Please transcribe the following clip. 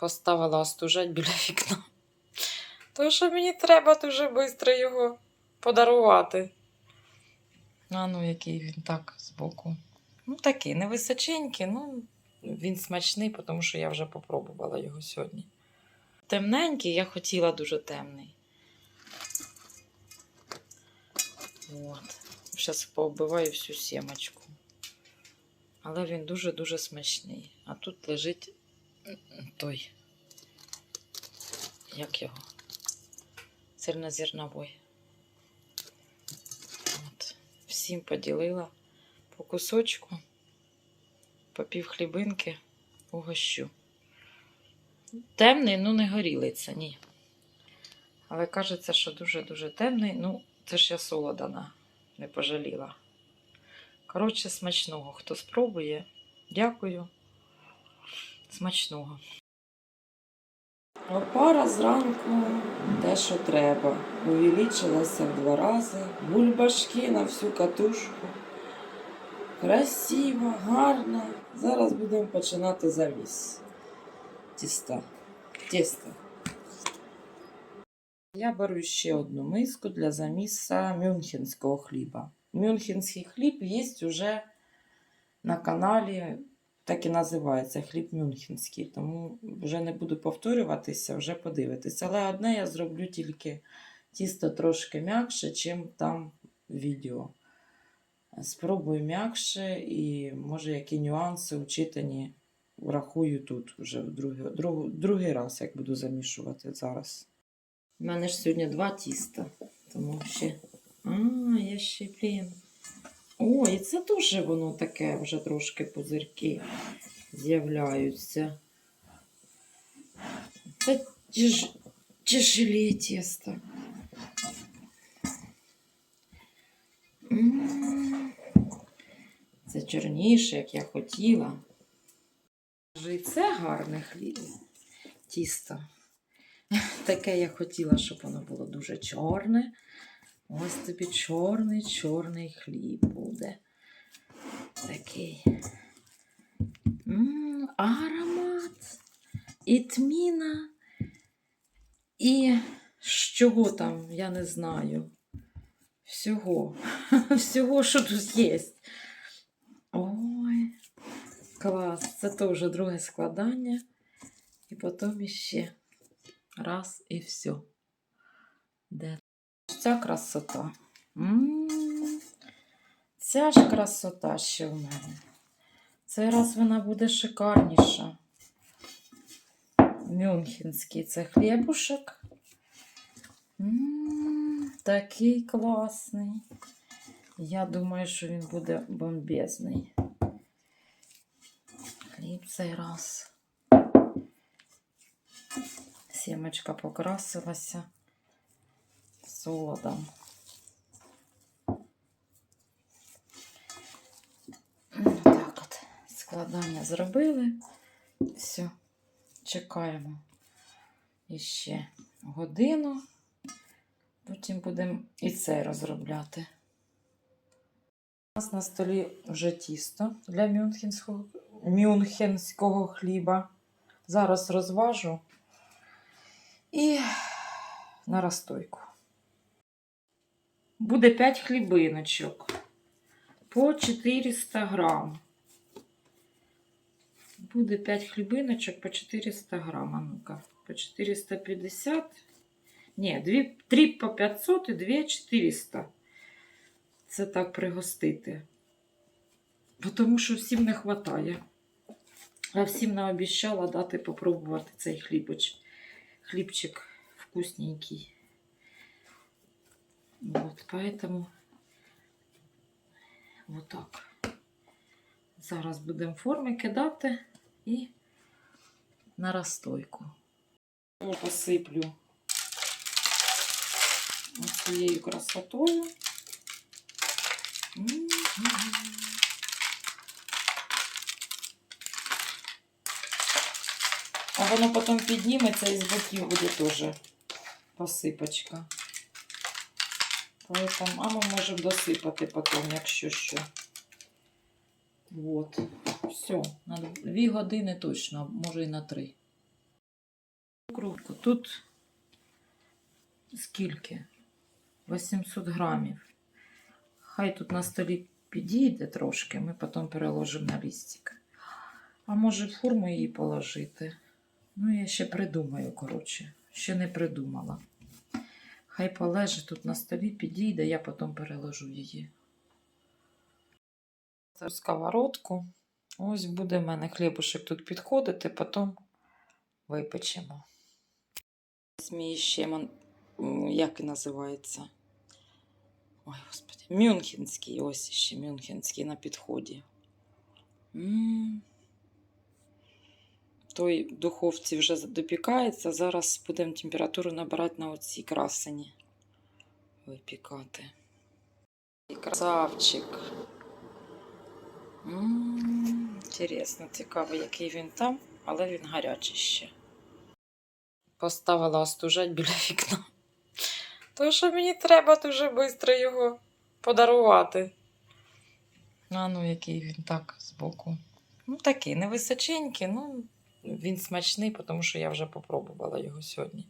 поставила остужать біля вікна. Тому що мені треба дуже швидко його подарувати. А ну, який він так збоку. Ну, такий невисоченький, ну він смачний, тому що я вже попробувала його сьогодні. Темненький, я хотіла дуже темний. От. Зараз пооббиваю всю сімочку. Але він дуже-дуже смачний. А тут лежить той. Як його? Цельнозерновий. От. Всім поділила по кусочку, по пів хлібинки угощу. Темний, ну не горілий це, ні. Але кажеться, що дуже-дуже темний. Ну, це ж я солодана, не пожаліла. Коротше, смачного. Хто спробує, дякую. Смачного. Опара зранку те, що треба. Увеличилася в два рази. Бульбашки на всю катушку. Красиво, гарно. Зараз будемо починати заміс. Тіста. Тісто. Я беру ще одну миску для заміса мюнхенського хліба. Мюнхенський хліб є вже на каналі, так і називається хліб мюнхенський, тому вже не буду повторюватися, вже подивитися. Але одне я зроблю тільки тісто трошки м'якше, чим там відео. Спробую м'якше і може які нюанси учитані врахую тут вже в другий, друг, другий раз, як буду замішувати зараз. У мене ж сьогодні два тіста, тому ще. А, я ще, блін. О, і це дуже воно таке вже трошки пузирки з'являються. Це тяж... тяжелее тісто. Це чорніше, як я хотіла. І це гарне хліб. Тісто. Таке я хотіла, щоб воно було дуже чорне. Ось тобі чорний, чорний хліб буде. Такий. М, аромат. І тміна. І з чого там, я не знаю. Всього. Всього, що тут є. Ой, клас. Це теж друге складання. І потім іще. Раз і все. Де ця красота? М, Ця ж красота ще в мене. Цей раз вона буде шикарніша. Мюнхенський це хлібушек. М, Такий класний. Я думаю, що він буде бомбезний. Хліб цей раз. Сімочка покрасилася солодом. Так от, складання зробили. Все, чекаємо іще годину. Потім будемо і це розробляти. У нас на столі вже тісто для мюнхенського, мюнхенського хліба. Зараз розважу і на розстойку. Буде 5 хлібиночок по 400 грам. Буде 5 хлібиночок по 400 грам. А ну-ка, по 450. Ні, 2, 3 по 500 і 2 400. Це так пригостити. Тому що всім не вистачає. А всім наобіщала дати попробувати цей хлібоч. Хлібчик вкусненький. Вот, поэтому вот так. Зараз будемо форми кидати і на розстойку. Посиплю ось цією красотою. А воно потім підніметься і з боків буде теж посипочка. Поэтому, а ми можемо досипати потім, якщо що. Вот. Все. На дві години точно, може і на три. Крупку. Тут скільки? 800 грамів. Хай тут на столі підійде трошки, ми потім переложимо на лістик. А може форму її положити? Ну, я ще придумаю, коротше. Ще не придумала. Хай полежить тут на столі, підійде, я потім переложу її. Це сковородку. Ось буде в мене хлібушек тут підходити, потім випечемо. Ще, як і називається? Ой, господи, Мюнхенський, ось ще Мюнхенський на підході. М. Той в духовці вже допікається. Зараз будемо температуру набирати на оцій красені. Випікати. Красавчик. М, Інтересно, цікаво, який він там, але він гарячий ще. Поставила остужать біля вікна. Тому що мені треба дуже швидко його подарувати. А ну, який він так збоку. Ну, такий невисоченький, ну він смачний, тому що я вже попробувала його сьогодні.